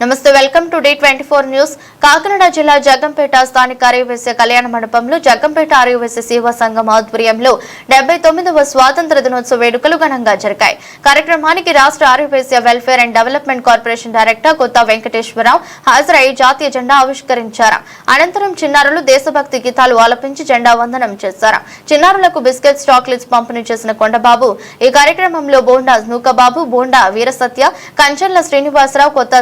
నమస్తే welcome to day twenty four news. Kakinada జిల్లా జగ్గంపేట స్థానిక ఆర్యవేశ్య కళ్యాణ మండపంలో జగ్గంపేట ఆర్యవేశ్య సేవా సంఘం ఆధ్వర్యంలో డెబ్బై తొమ్మిదవ స్వాతంత్ర దినోత్సవ వేడుకలు ఘనంగా జరిగాయి. కార్యక్రమానికి రాష్ట్ర Aryavysya welfare and development corporation director Kotha Venkateswararao హాజరై జాతీయ జెండా ఆవిష్కరించారు. అనంతరం చిన్నారులు దేశభక్తి గీతాలు ఆలపించి జెండా వందనం చేశారు. చిన్నారులకు బిస్కెట్స్ చాక్లెట్స్ పంపిణీ చేసిన కొండబాబు ఈ కార్యక్రమంలో బోండా నూకబాబు బోండా వీరసత్య కంచర్ల శ్రీనివాసరావు కొత్త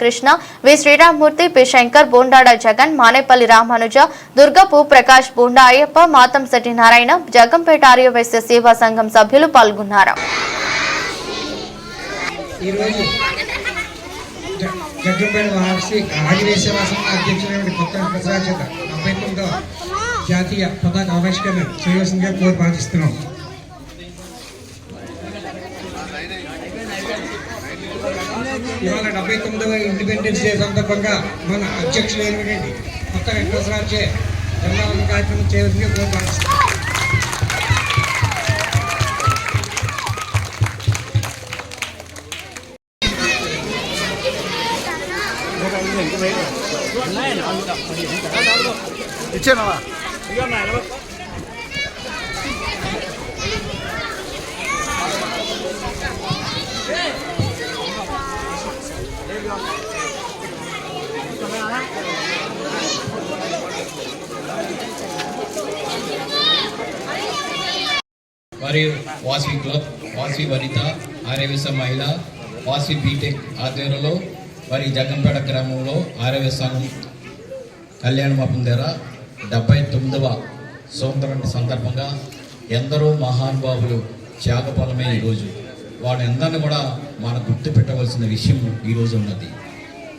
రామకృష్ణ వి. శ్రీరామ్మూర్తి పి. శంకర్ బోండాడ జగన్ మానేపల్లి రామానుజ దుర్గపు ప్రకాష్ బోండా అయ్యప్ప మాతంశెట్టి నారాయణ జగంపేట ఆర్యవైశ్య సేవా సంఘం సభ్యులు పాల్గొన్నారు. ఈరోజు జ- జగ్గంపేట మహర్షి ఆదివేశవాసం అధ్యక్షులైన కొత్త ప్రసాద్ చేత డెబ్బై తొమ్మిదవ జాతీయ పతాక ఆవిష్కరణ చేయవలసిందిగా కోరి ప్రార్థిస్తున్నాం. ఇవాళ డెబ్బై తొమ్మిదవ ఇండిపెండెన్స్ డే సందర్భంగా మన అధ్యక్షులు అధ్యక్షులైనటువంటి కొత్త వెంకటేశ్వర చే జెండావందన కార్యక్రమం చేయవలసిందిగా కోరి ప్రార్థిస్తున్నాం ఇచ్చానవా మరియు వాసి క్లబ్ వాసి వనిత ఆర్యవేశ మహిళ వాసి బీటెక్ ఆధ్వర్యంలో మరి జగంపేట గ్రామంలో ఆర్యవేశ సంఘం కళ్యాణ మాపం దగ్గర డెబ్బై తొమ్మిదవ సంవత్సరం సందర్భంగా ఎందరో మహానుభావులు త్యాగఫలమే ఈరోజు వాళ్ళందరినీ కూడా మనం గుర్తు పెట్టవలసిన విషయం ఈరోజు ఉన్నది.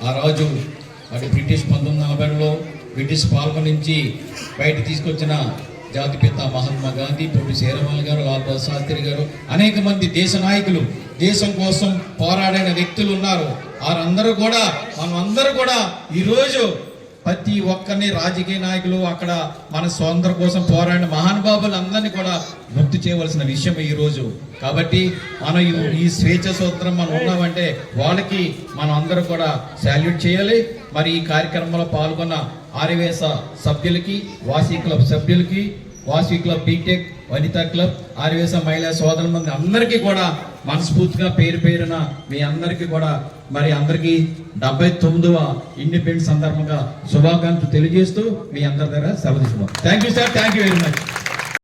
ఆ రోజు మరి బ్రిటిష్ పంతొమ్మిది నలభైలో బ్రిటిష్ పాలన నుంచి బయట తీసుకొచ్చిన జాతిపిత మహాత్మా గాంధీ పొట్టి శ్రీరామల్ గారు లాల్ బహదూర్ శాస్త్రి గారు అనేక మంది దేశ నాయకులు దేశం కోసం పోరాడిన వ్యక్తులు ఉన్నారు. వారందరూ కూడా మనం అందరూ కూడా ఈరోజు ప్రతి ఒక్కరిని రాజకీయ నాయకులు అక్కడ మన స్వాతంత్రం కోసం పోరాడిన మహానుభావులు అందరినీ కూడా గుర్తు చేయవలసిన విషయం ఈ రోజు కాబట్టి మనం ఈ- స్వేచ్ఛ స్వతంత్రం మనం ఉన్నామంటే వాళ్ళకి మనం అందరూ కూడా శాల్యూట్ చేయాలి. మరి ఈ కార్యక్రమంలో పాల్గొన్న ఆర్యవేశ సభ్యులకి వాసీ క్లబ్ సభ్యులకి వాసీ క్లబ్ బీటెక్ వనితా క్లబ్ ఆర్వేస మహిళా సోదరుల మంది అందరికీ కూడా మనస్ఫూర్తిగా పేరు పేరున మీ అందరికీ కూడా మరి అందరికీ డెబ్బై తొమ్మిదవ ఇండిపెండెన్స్ సందర్భంగా శుభాకాంక్షలు తెలియజేస్తూ మీ అందరి దగ్గర సెలవు తీసుకున్నాం thank you sir thank you very much